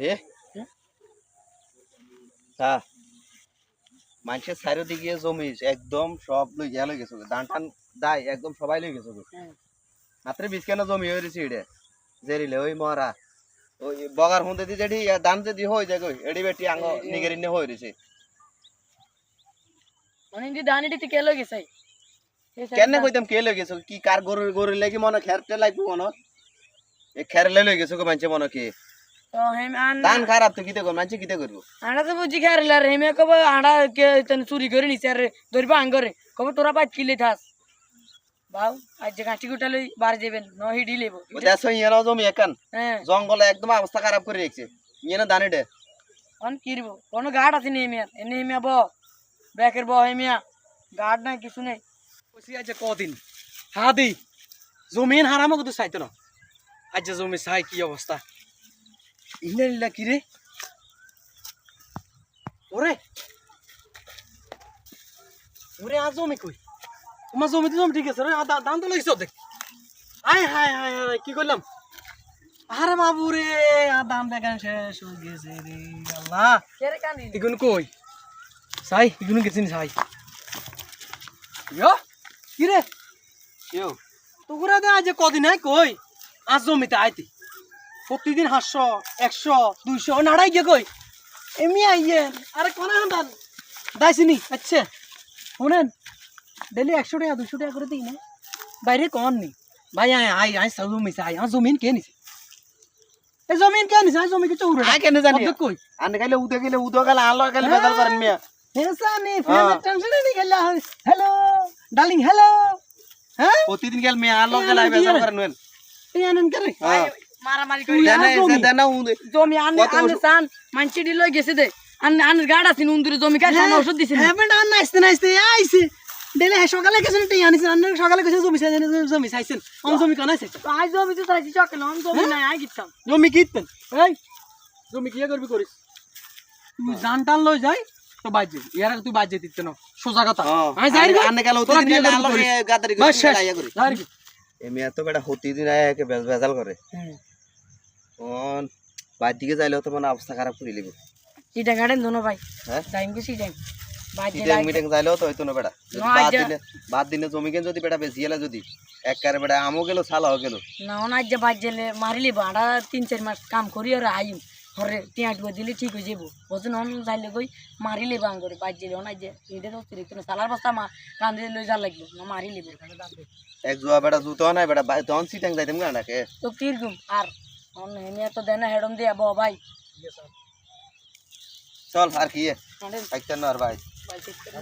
এ? তা মানুষের চারিদিকে জমি একদম সব লই গিয়া লই গেছে ধান টান দায় একদম সবাই লই গেছে হ্যাঁ। মাত্র বিশ কেন জমি হয়ে রয়েছে এডে জেরিলে ওই মরা ওই বগার হুঁদে দি যেটি ধান যদি হয়ে যায় কই এডি বেটি আঙ্গ নিগেরি নে হয়ে রয়েছে মানে ইন্দি গেছে? কেন কইতাম কে লই গেছে কি কার গরু গরু লাগি মনে খেরতে লাগবো মনে এ খের লই গেছে গো মানছে মনে কি? ধান খারাপ তো কিতে কর মানছে কিতে করব? আড়া তো বুঝি খারিলা রে হেমে কব আড়া কে চুরি করে নিছে আর ধরবা আঙ্গরে কব তোরা পাঁচ কিলে থাস বাউ আজ যে কাঠি গুটা লই বার যাবেন ন হিডি লেব ও ইয়েন জমি একান। জঙ্গলে একদম অবস্থা খারাপ করে রেখেছে। ইয়েন দানে ডে অন কিরব কোন গাড় আছে নি হেমিয়া এনে হেমিয়া ব। ব্যাকের ব হেমিয়া। গাড় নাই কিছু নেই। কইছি আজ কদিন? হাদি। জমিন হারামো কিন্তু চাইতো না। আজ জমি চাই কি অবস্থা? ইনা লীলা কি রে ওরে ওরে আজ জমি কই তোমার জমিতে জমি ঠিক আছে রে আ দা- দাম তো লইছ দেখ আয় হায় হায় হায় কি করলাম আরে বাবু রে দাম দেখান শেষ হয়ে গেছে রে আল্লাহ ইগুন কই সাই ইগুন গেছিন সাই ইয়ো কি রে কেউ তোরা দে আজ কদিন আয় কই আজ জমিতে আইতি প্রতিদিন হাসশো একশো দুইশো নাড়াই গিয়ে কই? এমনি আইয়েন আরে কোন দান দাইছিনি আচ্ছা শুনেন ডেলি একশো টাকা দুশো টাকা করে দিই না। বাইরে কন নি? ভাই আয় আয় আয় সব জমিছে আয় আমার জমিন কে নিছে? এই জমিন কে নিছে? জমি কিছু উড়ে আয় কেনে জানি? কই? আনে গাইলে উদে গেলে উদো গেলে আলো গেলে বেদাল করেন মিয়া। হেসানি। ফ্রেন্ড টেনশন নেই গেলা হ্যালো ডার্লিং হ্যালো হ্যাঁ? প্রতিদিন গেল মেয়ে আলো গেলে বেদাল করেন নুন এই আনন্দ করে। হ্যাঁ। মারামারি করি। দেনা জমি। এসে দেনা উদে জমি আন কত সান মানছি দি গেছে দে। আন আন গাড় আছে উন্দুরে জমি কাই সান ওষুধ দিছে হ্যাঁ বেটা আর নাইতে নাইতে আইছে ডেলে সকালে গেছেন টিয়া আনিছেন আন্নার সকালে গেছে জমি চাইছেন জমি চাইছেন অন জমি কোন আছে। আই জমি তো চাইছি চকেল অন জমি নাই আই গিতাম জমি কিনতেন এই। জমি কি করবি করিস? তুই জান টান লই যাই তো বাজ ইয়ার তুই বাজ দিতে না। সোজা কথা। আমি যাই রে। আনে গেলে তোরা প্রতিদিন বিয়ে গেলে করবি আলো গাদারি করে শেষ। আইয়া করি যাই রে। এ মেয়ে তো বেটা আয় একে বেজাল করে। কোন বাইর দিকে যাইলেও তো মানে অবস্থা খারাপ করে লিব দোনো ভাই। হ্যাঁ? টাইম কি সিটাইম মিটিং মিটিং যাইলেও তো হইতো না বেটা। বাদ দিনে বাদ জমি কেন যদি বেটা বেশি গেলে যদি? একবারে বেটা আমও গেল ছালাও গেল। না যে মারিলি বাড়া তিন চার মাস কাম করি আর আইম। হরে টিয়া টুয়া দিলে ঠিক হয়ে যাব ওজন অন যাইলে কই মারিলে বাং করে বাজেলে অনাজ যে এটা তো অতিরিক্ত না। সালার বস্তা মা কান্দে লই যা লাগবে। না মারিলে এক জোয়া বেটা জুতো নাই বেটা তখন সিটাং যাইতাম কেন ডাকে তো কীরকম? আর অন হেমিয়া তো দেনা হেডম দিয়া ব ভাই চল আর কি হাঁটেন একটান আর ভাই ভাই ঠিক করে।